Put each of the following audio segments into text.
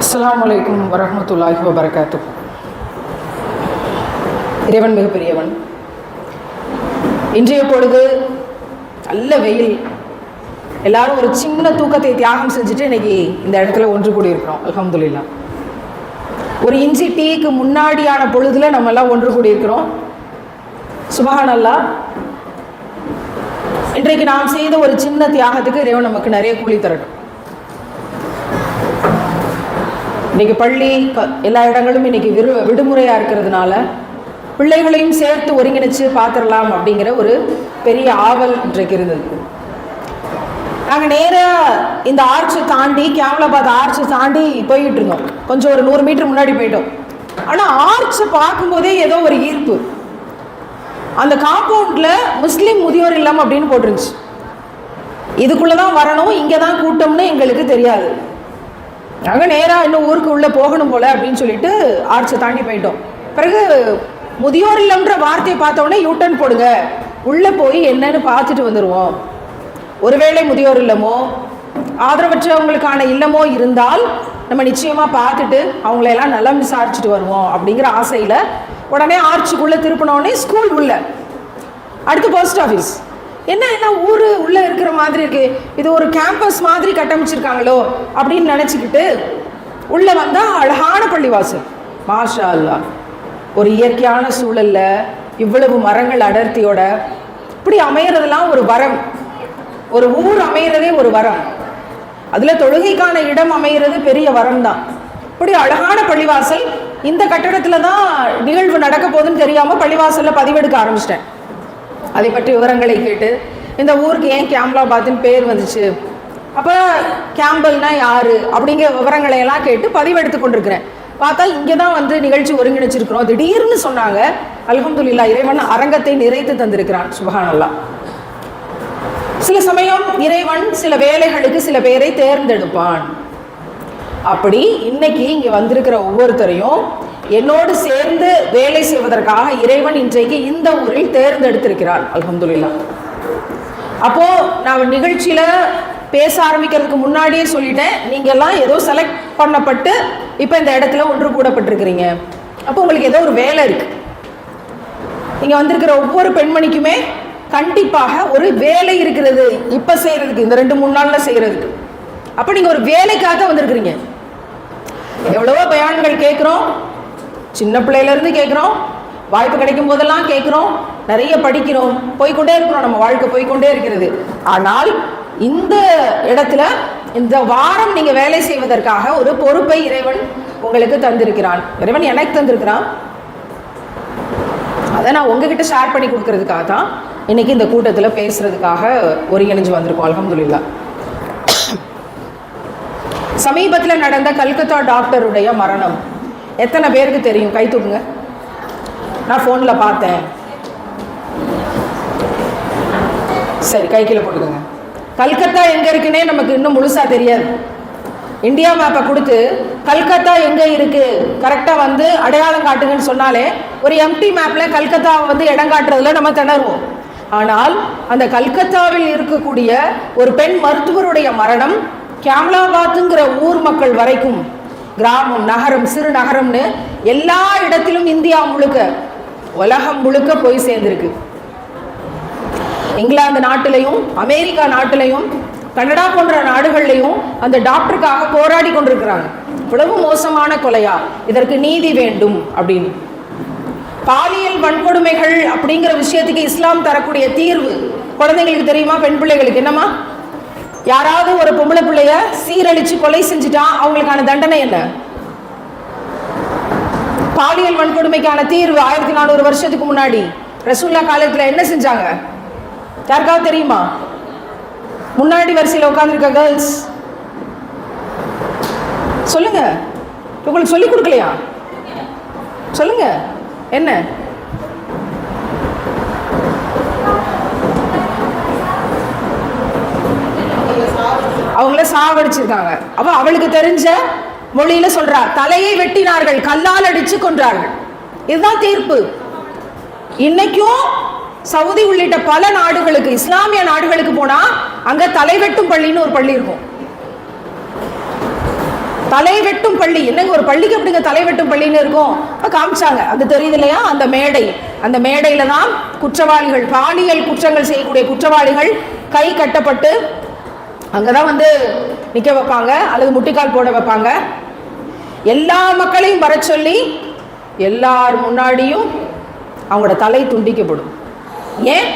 அஸ்லாம் வலைக்கும் வரமத்துல்லாஹி வபரகாத்து இறைவன் மிகப்பெரியவன். இன்றைய பொழுது நல்ல வெயில். எல்லாரும் ஒரு சின்ன தூக்கத்தை தியாகம் செஞ்சுட்டு இன்னைக்கு இந்த இடத்துல ஒன்று கூடி இருக்கிறோம் அல்ஹம்துலில்லாஹ் ஒரு இஞ்சி டீக்கு முன்னாடியான பொழுதுல நம்ம எல்லாம் ஒன்று கூடி இருக்கிறோம் சுபஹான் இன்றைக்கு நாம் செய்த ஒரு சின்ன தியாகத்துக்கு இறைவன் நமக்கு நிறைய கூலி தரட்டும். இன்னைக்கு பள்ளி க எல்லா இடங்களும் இன்னைக்கு விரு விடுமுறையாக இருக்கிறதுனால பிள்ளைகளையும் சேர்த்து ஒருங்கிணைச்சு பார்த்துடலாம் அப்படிங்கிற ஒரு பெரிய ஆவல் இன்றைக்கு இருந்தது. நாங்கள் நேராக இந்த ஆர்ச்சை தாண்டி கேமலாபாத் ஆர்ச்சை தாண்டி போய்கிட்டு இருந்தோம். கொஞ்சம் ஒரு நூறு மீட்டர் முன்னாடி போயிட்டோம். ஆனால் ஆர்ச்சை பார்க்கும்போதே ஏதோ ஒரு ஈர்ப்பு. அந்த காம்பவுண்டில் முஸ்லீம் முதியோர் இல்லம் அப்படின்னு போட்டுருந்துச்சு. இதுக்குள்ளே தான் வரணும் இங்கே தான் கூட்டம்னு எங்களுக்கு தெரியாது. நாங்கள் நேராக இன்னும் ஊருக்கு உள்ளே போகணும் போல அப்படின்னு சொல்லிட்டு ஆர்ச்சை தாண்டி போயிட்டோம். பிறகு முதியோர் இல்லம்ன்ற வார்த்தையை பார்த்தோன்னே யூட்டன் போடுங்க. உள்ளே போய் என்னன்னு பார்த்துட்டு வந்துடுவோம் ஒருவேளை முதியோர் இல்லமோ ஆதரவற்றவங்களுக்கான இல்லமோ இருந்தால் நம்ம நிச்சயமாக பார்த்துட்டு அவங்களையெல்லாம் நலம் விசாரிச்சுட்டு வருவோம் அப்படிங்கிற ஆசையில் உடனே ஆர்ச்சுக்குள்ளே திருப்பினோடனே ஸ்கூல் உள்ள. அடுத்து போஸ்ட் ஆஃபீஸ் என்ன எல்லாம் ஊர் உள்ளே இருக்கிற மாதிரி இருக்கு? இது ஒரு கேம்பஸ் மாதிரி கட்டமைச்சிருக்காங்களோ அப்படின்னு நினச்சிக்கிட்டு உள்ளே வந்தால் அழகான பள்ளிவாசல். மாஷா அல்லா ஒரு இயற்கையான சூழலில் இவ்வளவு மரங்கள் அடர்த்தியோட இப்படி அமையிறதெல்லாம் ஒரு வரம். ஒரு ஊர் அமையிறதே ஒரு வரம். அதில் தொழுகைக்கான இடம் அமைகிறது பெரிய வரம் தான் இப்படி அழகான பள்ளிவாசல் இந்த கட்டடத்தில் தான் நிகழ்வு நடக்க போகுதுன்னு தெரியாமல் பள்ளிவாசலில் பதிவெடுக்க ஆரம்பிச்சிட்டேன். அதை பற்றி விவரங்களை கேட்டு இந்த ஊருக்கு ஏன் கேம்லாபாத்னு பேர் வந்துச்சு? அப்போ கேம்பல்னா யார்? அப்படிங்கிற விவரங்களை எல்லாம் கேட்டு பதிவெடுத்து கொண்டிருக்கிறேன். பார்த்தா இங்கே தான் வந்து நிகழ்ச்சி ஒருங்கிணைச்சிருக்கிறோம். திடீர்னு சொன்னாங்க அல்ஹம்துலில்லா இறைவன் அரங்கத்தை நிறைத்து தந்திருக்கிறான் சுபஹானல்லா. சில சமயம் இறைவன் சில வேலைகளுக்கு சில பேரை தேர்ந்தெடுப்பான். அப்படி இன்னைக்கு இங்கே வந்திருக்கிற ஒவ்வொருத்தரையும் என்னோடு சேர்ந்து வேலை செய்வதற்காக இறைவன் இன்றைக்கு இந்த ஊரில் தேர்ந்தெடுத்திருக்கிறார். அலமதுல்லா அப்போ நான் நிகழ்ச்சியில பேச ஆரம்பிக்கிறதுக்கு முன்னாடியே சொல்லிட்டேன். நீங்க எல்லாம் ஏதோ செலக்ட் பண்ணப்பட்டு இப்போ இந்த இடத்துல ஒன்று கூடப்பட்டிருக்கிறீங்க. அப்போ உங்களுக்கு ஏதோ ஒரு வேலை இருக்கு. இங்க வந்திருக்கிற ஒவ்வொரு பெண்மணிக்குமே கண்டிப்பாக ஒரு வேலை இருக்கிறது. இப்ப செய்யறதுக்கு இந்த ரெண்டு மூணு நாள்ல செய்யறதுக்கு. அப்ப நீங்க ஒரு வேலைக்காக வந்திருக்கிறீங்க. எவ்வளவோ பயான்கள் கேட்குறோம். சின்ன பிள்ளையில இருந்து கேட்குறோம். வாய்ப்பு கிடைக்கும் போதெல்லாம் கேட்குறோம். நிறைய படிக்கிறோம். போய்க்கொண்டே இருக்கிறோம். நம்ம வாழ்க்கை போய்க்கொண்டே இருக்கிறது. ஆனால் இந்த இடத்துல இந்த வாரம் நீங்கள் வேலை செய்வதற்காக ஒரு பொறுப்பை இறைவன் உங்களுக்கு தந்திருக்கிறான். இறைவன் எனக்கு தந்திருக்கிறான். அதை நான் உங்ககிட்ட ஷேர் பண்ணி கொடுக்கறதுக்காக தான் இன்னைக்கு இந்த கூட்டத்தில் பேசுறதுக்காக ஒருங்கிணைஞ்சு வந்திருக்கோம். அலமதுல்லா சமீபத்தில் நடந்த கல்கத்தா டாக்டருடைய மரணம். எத்தனை பேருக்கு தெரியும்? கை தூக்குங்க நான் ஃபோனில் பார்த்தேன். சரி கை கீழே போட்டுக்கோங்க. கல்கத்தா எங்கே இருக்குன்னே நமக்கு இன்னும் முழுசாக தெரியாது. இந்தியா மேப்பை கொடுத்து கல்கத்தா எங்கே இருக்குது கரெக்டாக வந்து அடையாளம் காட்டுங்கன்னு சொன்னாலே ஒரு எம்டி மேப்பில் கல்கத்தாவை வந்து இடம் காட்டுறதுல நம்ம திணறுவோம். ஆனால் அந்த கல்கத்தாவில் இருக்கக்கூடிய ஒரு பெண் மருத்துவருடைய மரணம் கேம்லாபாத்துங்கிற ஊர் மக்கள் வரைக்கும் கிராமம் நகரம் சிறு நகரம்னு எல்லா இடத்திலும் இந்தியா முழுக்க உலகம் முழுக்க போய் சேர்ந்துருக்கு. இங்கிலாந்து நாட்டிலையும் அமெரிக்கா நாட்டிலையும் கனடா போன்ற நாடுகள்லையும் அந்த டாக்டருக்காக போராடி கொண்டிருக்கிறாங்க. இவ்வளவு மோசமான கொலையா? இதற்கு நீதி வேண்டும் அப்படின்னு. பாலியல் வன்கொடுமைகள் அப்படிங்கிற விஷயத்துக்கு இஸ்லாம் தரக்கூடிய தீர்வு குழந்தைங்களுக்கு தெரியுமா? பெண் பிள்ளைகளுக்கு. என்னமா யாராவது ஒரு பொம்பளை பிள்ளைய சீரழிச்சு கொலை செஞ்சுட்டா அவங்களுக்கான தண்டனை என்ன? பாலியல் வன்கொடுமைக்கான தீர்வு ஆயிரத்தி நானூறு வருஷத்துக்கு முன்னாடி. ரசூல்லா காலத்துல என்ன செஞ்சாங்க? யாருக்காவது தெரியுமா? முன்னாடி வரிசையில் உட்காந்துருக்க கேர்ள்ஸ் சொல்லுங்க. உங்களுக்கு சொல்லி கொடுக்கலையா? சொல்லுங்க. என்ன? அவங்கள சாவடிச்சிருக்காங்க அவ அவளுக்கு தெரிஞ்ச மொழியில சொல்றா தலையை வெட்டினார்கள் கல்லால் அடிச்சு கொன்றார்கள். இதுதான் தீர்ப்பு. இன்னைக்கும் சவுதி உள்ளிட்ட பல நாடுகளுக்கு இஸ்லாமிய நாடுகளுக்கு போனா அங்க தலைவெட்டும் பள்ளின்னு ஒரு பள்ளி இருக்கும். தலை வெட்டும் பள்ளி. என்னங்க ஒரு பள்ளிக்கு எப்படிங்க தலை வெட்டும் பள்ளின்னு இருக்கும்? இப்போ காமிச்சாங்க. அது தெரியுது இல்லையா? அந்த மேடை. அந்த மேடையில தான் குற்றவாளிகள் பாலியல் குற்றங்கள் செய்யக்கூடிய குற்றவாளிகள் கை கட்டப்பட்டு அங்கே தான் வந்து நிற்க வைப்பாங்க. அல்லது முட்டிக்கால் போட வைப்பாங்க. எல்லா மக்களையும் வர சொல்லி எல்லார் முன்னாடியும் அவங்களோட தலை துண்டிக்கப்படும். ஏன்?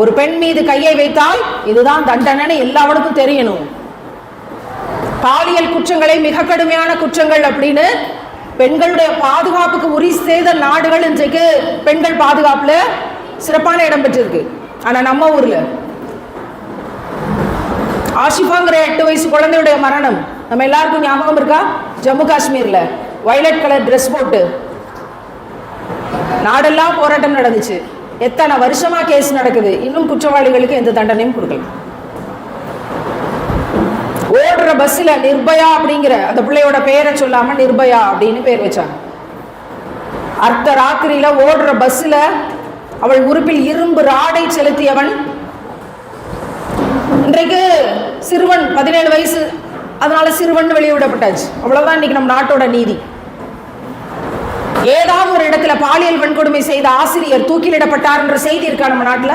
ஒரு பெண் மீது கையை வைத்தால் இதுதான் தண்டனைன்னு எல்லாவனுக்கும் தெரியணும். பாலியல் குற்றங்களை மிக கடுமையான குற்றங்கள் அப்படின்னு பெண்களுடைய பாதுகாப்புக்கு உரி செய்த நாடுகள் இன்றைக்கு பெண்கள் பாதுகாப்பில் சிறப்பான இடம் பெற்றிருக்கு. ஆனால் நம்ம ஊரில் ஆஷிஃபாங்கிற எட்டு வயசு குழந்தையுடைய மரணம். நம்ம எல்லாருக்கும் ஞாபகம் இருக்கா? ஜம்மு காஷ்மீர்ல வயலட் கலர் ட்ரெஸ் போட்டு நாடெல்லாம் போராட்டம் நடந்துச்சு. எத்தனை வருஷமா கேஸ் நடக்குது? இன்னும் குற்றவாளிகளுக்கு எந்த தண்டனையும் கொடுக்கல. ஓடுற பஸ்ல நிர்பயா அப்படிங்கிற அந்த பிள்ளையோட பெயரை சொல்லாம நிர்பயா அப்படின்னு பேர் வச்சாங்க. அர்த்த ராத்திரியில ஓடுற பஸ்ல அவள் உறுப்பில் இரும்பு ராடை செலுத்தியவன் இன்றைக்கு சிறுவன் பதினேழு வயசு. அதனால சிறுவன் வெளியிடப்பட்டாச்சு. அவ்வளவுதான் இன்னைக்கு நம்ம நாட்டோட நீதி. ஏதாவது ஒரு இடத்துல பாலியல் வன்கொடுமை செய்த ஆசிரியர் தூக்கிலிடப்பட்டார் என்ற செய்தி இருக்கா நம்ம நாட்டுல?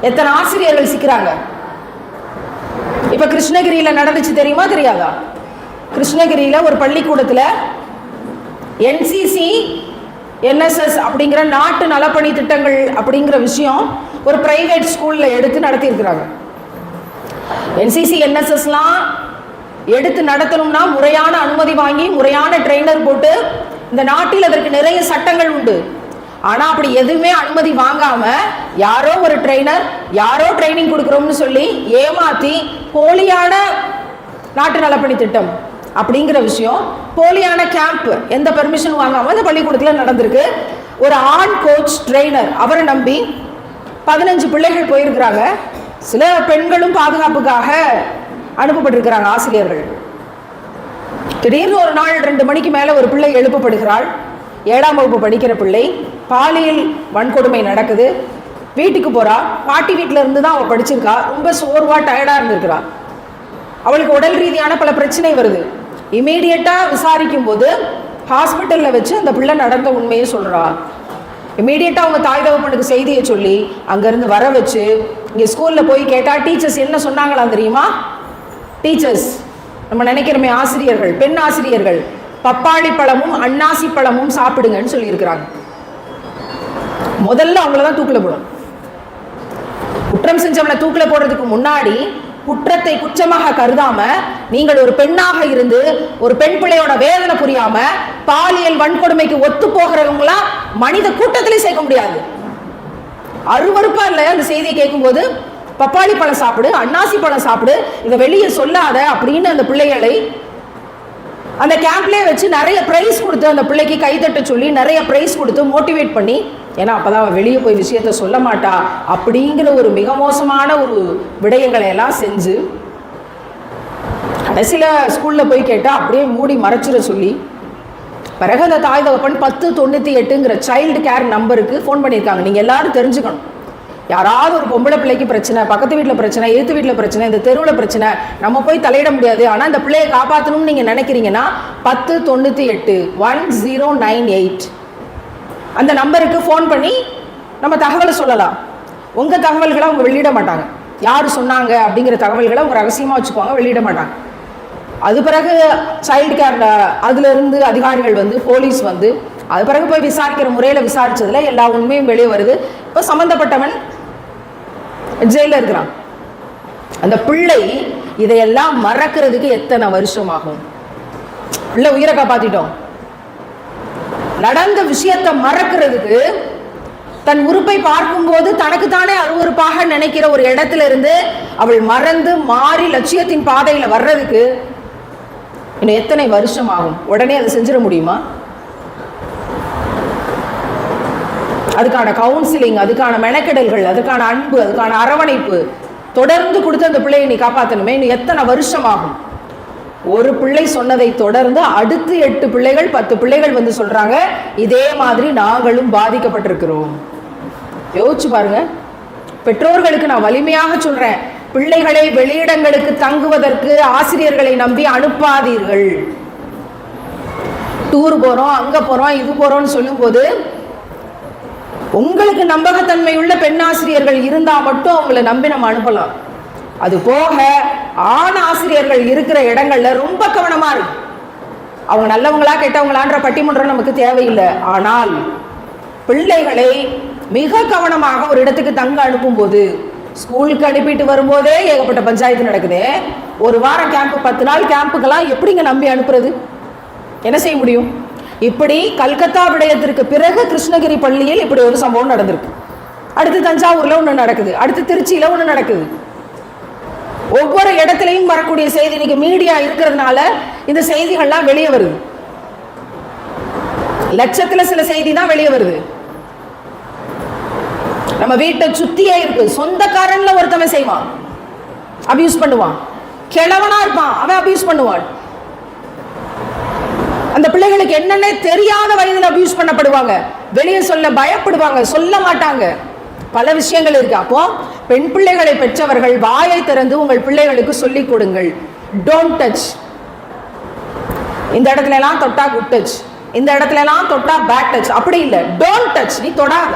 எத்தனை ஆசிரியர்கள் சிக்கிறாங்க? இப்ப கிருஷ்ணகிரியில நடந்துச்சு தெரியுமா தெரியாதா? கிருஷ்ணகிரியில ஒரு பள்ளிக்கூடத்துல என்சிசி என்எஸ்எஸ் அப்படிங்கிற நாட்டு நலப்பணி திட்டங்கள் அப்படிங்கிற விஷயம் ஒரு பிரைவேட் ஸ்கூல்ல எடுத்து நடத்தியிருக்கிறாங்க. என்சிசி என்எஸ்எஸ்லாம் எடுத்து நடத்தணும்னா முறையான அனுமதி வாங்கி முறையான ட்ரெயினர் போட்டு இந்த நாட்டில் அதற்கு நிறைய சட்டங்கள் உண்டு. ஆனால் அப்படி எதுவுமே அனுமதி வாங்காம யாரோ ஒரு ட்ரெயினர் யாரோ ட்ரைனிங் கொடுக்குறோம்னு சொல்லி ஏமாத்தி போலியான நாட்டு நலப்பணி திட்டம் அப்படிங்கிற விஷயம். போலியான கேம்ப் எந்த பெர்மிஷன் வாங்காம இந்த பள்ளிக்கூடத்தில் நடந்திருக்கு. ஒரு ஆண் கோச் ட்ரெயினர் அவரை நம்பி பதினஞ்சு பிள்ளைகள் போயிருக்கிறாங்க. சில பெண்களும் பாதுகாப்புக்காக அனுப்பப்பட்டிருக்கிறாங்க ஆசிரியர்கள். திடீர்னு ஒரு நாள் ரெண்டு மணிக்கு மேலே ஒரு பிள்ளை எழுப்பப்படுகிறாள். ஏழாம் வகுப்பு படிக்கிற பிள்ளை பாலியல் வன்கொடுமை நடக்குது. வீட்டுக்கு போறா. பாட்டி வீட்டில் இருந்து தான் அவள் படிச்சிருக்கா. ரொம்ப சோர்வா டயர்டாக இருந்திருக்கிறா. அவளுக்கு உடல் ரீதியான பல பிரச்சனை வருது. இமீடியட்டாக விசாரிக்கும் போது ஹாஸ்பிட்டலில் வச்சு அந்த பிள்ளை நடந்த உண்மையை சொல்றா. இமீடியட்டாக அவங்க தாய் தகப்பனுக்கு செய்தியை சொல்லி அங்கேருந்து வர வச்சு இங்கே ஸ்கூலில் போய் கேட்டால் டீச்சர்ஸ் என்ன சொன்னாங்களாம் தெரியுமா? டீச்சர்ஸ் நம்ம நினைக்கிறோமே ஆசிரியர்கள் பெண் ஆசிரியர்கள் பப்பாளி பழமும் அன்னாசி பழமும் சாப்பிடுங்கன்னு சொல்லியிருக்கிறாங்க. முதல்ல அவங்கள தான் தூக்கில் போடும். குற்றம் செஞ்சவனை தூக்கில் போடுறதுக்கு முன்னாடி குற்றத்தை குற்றமாக கருதாம நீங்கள் ஒரு பெண்ணாக இருந்து ஒரு பெண் பிள்ளையோட வேதனை புரியாம பாலியல் வன்கொடுமைக்கு ஒத்து போகிறவங்களா மனித கூட்டத்திலே சேர்க்க முடியாது. அருவறுப்பா இல்லை அந்த செய்தியை கேட்கும்போது பப்பாளி பழம் சாப்பிடு அன்னாசி பழம் சாப்பிடு இதை வெளியே சொல்லாத அப்படின்னு அந்த பிள்ளைகளை அந்த கேம்ப்லேயே வச்சு நிறைய ப்ரைஸ் கொடுத்து அந்த பிள்ளைக்கு கைதட்ட சொல்லி நிறைய ப்ரைஸ் கொடுத்து மோட்டிவேட் பண்ணி ஏன்னா அப்பதான் அவன் வெளியே போய் விஷயத்த சொல்ல மாட்டா. அப்படிங்கிற ஒரு மிக மோசமான ஒரு விடயங்களை எல்லாம் செஞ்சு கடைசியில் ஸ்கூலில் போய் கேட்டால் அப்படியே மூடி மறைச்சிட சொல்லி பிறகு அந்த தாய் தகப்பன் பத்து தொண்ணூற்றி எட்டுங்கிற சைல்டு கேர் நம்பருக்கு ஃபோன் பண்ணியிருக்காங்க. நீங்கள் எல்லாரும் தெரிஞ்சுக்கணும். யாராவது ஒரு பொம்பளை பிள்ளைக்கு பிரச்சனை பக்கத்து வீட்டில் பிரச்சனை எழுத்து வீட்டில் பிரச்சனை இந்த தெருவில் பிரச்சனை நம்ம போய் தலையிட முடியாது. ஆனால் இந்த பிள்ளையை காப்பாற்றணும்னு நீங்கள் நினைக்கிறீங்கன்னா பத்து தொண்ணூற்றி எட்டு ஒன் ஜீரோ நைன் எயிட் அந்த நம்பருக்கு ஃபோன் பண்ணி நம்ம தகவலை சொல்லலாம். உங்கள் தகவல்களை அவங்க வெளியிட மாட்டாங்க. யார் சொன்னாங்க அப்படிங்கிற தகவல்களை அவங்க ரகசியமாக வச்சுக்குவாங்க வெளியிட மாட்டாங்க. அது பிறகு சைல்டு கேர் அதுலேருந்து அதிகாரிகள் வந்து போலீஸ் வந்து அது பிறகு போய் விசாரிக்கிற முறையில் விசாரித்ததில் எல்லா உண்மையும் வெளியே வருது. இப்போ சம்மந்தப்பட்டவன் ஜெயிலில் இருக்கிறான். அந்த பிள்ளை இதையெல்லாம் மறக்கிறதுக்கு எத்தனை வருஷம் ஆகும் பிள்ளை உயிரை காப்பாற்றிட்டோம் நடந்த விஷயத்தை மறக்கிறதுக்கு தன் உறுப்பை பார்க்கும்போது தனக்குத்தானே அருவருப்பாக நினைக்கிற ஒரு இடத்துல இருந்து அவள் மறந்து மாறி லட்சியத்தின் பாதையில் வர்றதுக்கு இன்னும் எத்தனை வருஷம் ஆகும்? உடனே அதை செஞ்சிட முடியுமா? அதுக்கான கவுன்சிலிங் அதுக்கான மெனக்கெடல்கள் அதுக்கான அன்பு அதுக்கான அரவணைப்பு தொடர்ந்து கொடுத்து அந்த பிள்ளையை நீ காப்பாற்றணுமே இன்னும் எத்தனை வருஷம் ஆகும்? ஒரு பிள்ளை சொன்னதை தொடர்ந்து அடுத்து எட்டு பிள்ளைகள் பத்து பிள்ளைகள் வந்து சொல்றாங்க. இதே மாதிரி நாங்களும் பாதிக்கப்பட்டிருக்கிறோம். யோசிச்சு பாருங்க. பெற்றோர்களுக்கு நான் வலிமையாக சொல்றேன். பிள்ளைகளை வெளியிடங்களுக்கு தங்குவதற்கு ஆசிரியர்களை நம்பி அனுப்பாதீர்கள். டூர் போகிறோம் அங்கே போகிறோம் இது போகிறோம்னு சொல்லும்போது உங்களுக்கு நம்பகத்தன்மை உள்ள பெண்ணாசிரியர்கள் இருந்தால் மட்டும் அவங்கள நம்பி நம்ம அனுப்பலாம். அது போக ஆண் ஆசிரியர்கள் இருக்கிற இடங்கள்ல ரொம்ப கவனமா இருக்கு அவங்க நல்லவங்களா கெட்டவங்களான்ற பட்டிமன்றம் நமக்கு தேவையில்லை. ஆனால் பிள்ளைகளை மிக கவனமாக ஒரு இடத்துக்கு தங்க அனுப்பும்போது ஸ்கூலுக்கு அனுப்பிட்டு வரும்போதே ஏகப்பட்ட பஞ்சாயத்து நடக்குது. ஒரு வாரம் கேம்ப் பத்து நாள் கேம்புக்கெல்லாம் எப்படிங்க நம்பி அனுப்புறது? என்ன செய்ய முடியும்? இப்படி கல்கத்தா விடயத்திற்கு பிறகு கிருஷ்ணகிரி பள்ளியில் இப்படி ஒரு சம்பவம் நடந்திருக்கு. அடுத்து தஞ்சாவூர்ல ஒன்று நடக்குது. அடுத்து திருச்சியில ஒன்று நடக்குது. ஒவ்வொரு இடத்துலையும் வரக்கூடிய செய்தி இன்னைக்கு மீடியா இருக்கிறதுனால இந்த செய்திகள்லாம் வெளியே வருது. லட்சத்துல சில செய்தி தான் வெளியே வருது. நம்ம வீட்டை சுத்தியே இருக்கு. சொந்தக்காரன்ல ஒருத்தவன் செய்வான். அபியூஸ் பண்ணுவான். கிழவனா இருப்பான். அவன் அபியூஸ் பண்ணுவான். அந்த பிள்ளைகளுக்கு என்னென்ன தெரியாத வயதில் அபியூஸ் பண்ணப்படுவாங்க. வெளியே சொல்ல பயப்படுவாங்க. சொல்ல மாட்டாங்க. பல விஷயங்கள் இருக்கு. அப்போ பெண் பிள்ளைகளை பெற்றவர்கள் வாயை திறந்து உங்கள் பிள்ளைகளுக்கு சொல்லிக் கொடுங்கள். டோன்ட் டச் இந்த இடத்துல எல்லாம் தொட்டா குட் டச் இந்த இடத்துல எல்லாம் தொட்டா பேட் டச் அப்படி இல்லை. டோன்ட் டச் நீ தொடாத.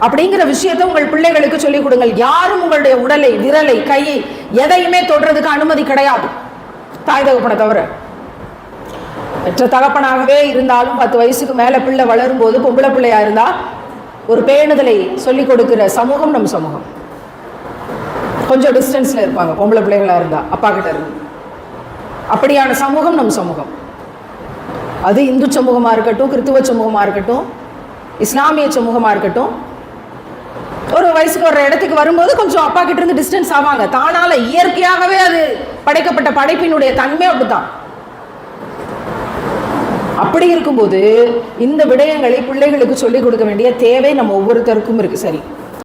அப்படிங்கிற விஷயத்தை உங்கள் பிள்ளைகளுக்கு சொல்லிக் கொடுங்கள். யாரும் உங்களுடைய உடலை விரலை கையை எதையுமே தொடுறதுக்கு அனுமதி கிடையாது. தாய் தகப்பனை தவிர. பெற்ற தகப்பனாகவே இருந்தாலும் பத்து வயசுக்கு மேலே பிள்ளை வளரும் போது பொம்பளை பிள்ளையா இருந்தா ஒரு பேணுதலை சொல்லிக் கொடுக்கிற சமூகம் நம் சமூகம். கொஞ்சம் டிஸ்டன்ஸில் இருப்பாங்க. பொம்பளை பிள்ளைகளா இருந்தால் அப்பா கிட்ட இருந்து. அப்படியான சமூகம் நம் சமூகம். அது இந்து சமூகமாக இருக்கட்டும் கிறித்துவ சமூகமாக இருக்கட்டும் இஸ்லாமிய சமூகமாக இருக்கட்டும் ஒரு வயசுக்கு ஒரு இடத்துக்கு வரும்போது கொஞ்சம் அப்பா கிட்ட இருந்து டிஸ்டன்ஸ் ஆவாங்க. தானால இயற்கையாகவே அது படைக்கப்பட்ட படைப்பினுடைய தன்மை அப்படித்தான். அப்படி இருக்கும்போது இந்த விடயங்களை பிள்ளைகளுக்கு சொல்லிக் கொடுக்க வேண்டிய தேவை நம்ம ஒவ்வொருத்தருக்கும் இருக்கு. சரி.